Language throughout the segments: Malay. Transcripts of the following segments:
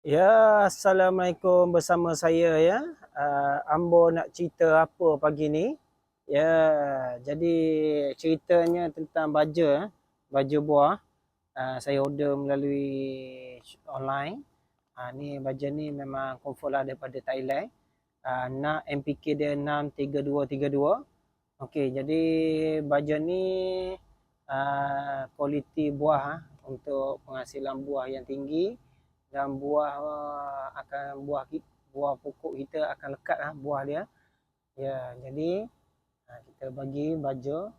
Ya, Assalamualaikum bersama saya ya. Uh, Ambo nak cerita apa pagi ni. Ya, jadi ceritanya tentang baja, eh. baja buah. Uh, saya order melalui online. Uh, ni baja ni memang confirm lah daripada Thailand. Uh, nak MPK dia 63232. Okey, jadi baja ni uh, kualiti buah uh, untuk penghasilan buah yang tinggi dan buah akan buah buah pokok kita akan lekat lah buah dia. Ya, jadi uh, kita bagi baju.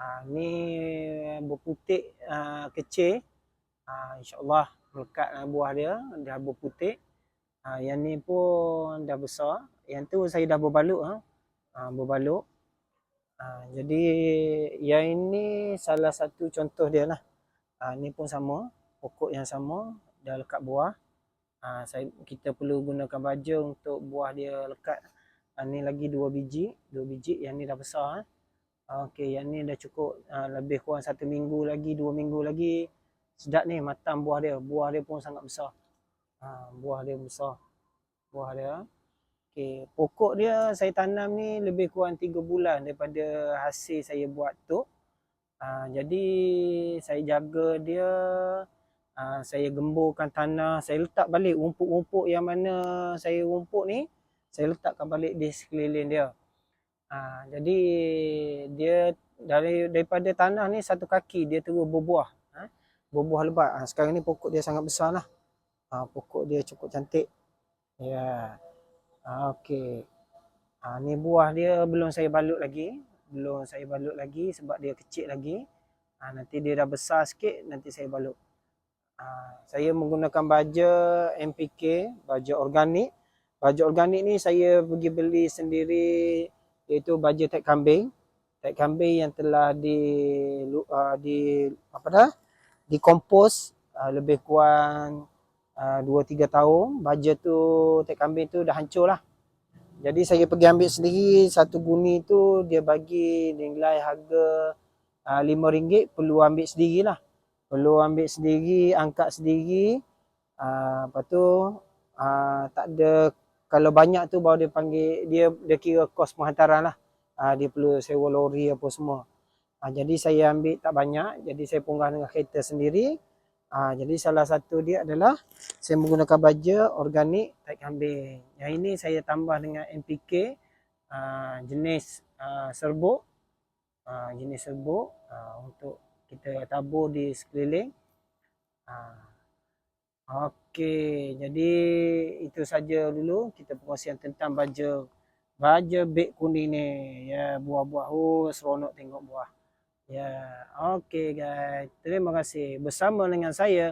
Uh, ni berputik uh, kecil. Uh, InsyaAllah melekat uh, buah dia dah berputik. Uh, yang ni pun dah besar. Yang tu saya dah berbalut. Uh, uh, berbalut. Uh, jadi yang ini salah satu contoh dia lah. Uh, ni pun sama. Pokok yang sama dah lekat buah. Ha, saya, kita perlu gunakan baja untuk buah dia lekat. Ha, ni lagi dua biji. Dua biji. Yang ni dah besar. Ha. Okey, yang ni dah cukup. Ha, lebih kurang satu minggu lagi, dua minggu lagi. Sedap ni matang buah dia. Buah dia pun sangat besar. Ha, buah dia besar. Buah dia. Okey, pokok dia saya tanam ni lebih kurang tiga bulan daripada hasil saya buat tu. Ha, jadi saya jaga dia uh, saya gemburkan tanah, saya letak balik rumput-rumput yang mana saya rumput ni, saya letakkan balik di sekeliling dia. Uh, jadi dia dari daripada tanah ni satu kaki dia terus berbuah. Uh, berbuah lebat. Uh, sekarang ni pokok dia sangat besar lah. Uh, pokok dia cukup cantik. Ya. Yeah. Uh, Okey. Uh, ni buah dia belum saya balut lagi. Belum saya balut lagi sebab dia kecil lagi. Uh, nanti dia dah besar sikit, nanti saya balut. Ha, saya menggunakan baja MPK, baja organik. Baja organik ni saya pergi beli sendiri iaitu baja tek kambing. Tek kambing yang telah di uh, di apa dah? dikompos uh, lebih kurang uh, 2 3 tahun. Baja tu tek kambing tu dah hancur lah. Jadi saya pergi ambil sendiri satu guni tu dia bagi nilai harga uh, RM5 perlu ambil sendirilah perlu ambil sendiri, angkat sendiri. Uh, lepas tu uh, tak ada kalau banyak tu baru dia panggil dia dia kira kos penghantaran lah. Uh, dia perlu sewa lori apa semua. Uh, jadi saya ambil tak banyak, jadi saya punggah dengan kereta sendiri. Uh, jadi salah satu dia adalah saya menggunakan baja organik tak kambing. Yang ini saya tambah dengan NPK uh, jenis uh, serbuk. Uh, jenis serbuk uh, untuk kita tabur di sekeliling. Ha. Okey, jadi itu saja dulu kita perkongsian tentang baja baja beg kuning ni. Ya, buah-buah oh seronok tengok buah. Ya, okey guys. Terima kasih bersama dengan saya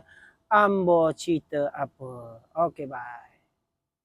Ambo cerita apa. Okey, bye.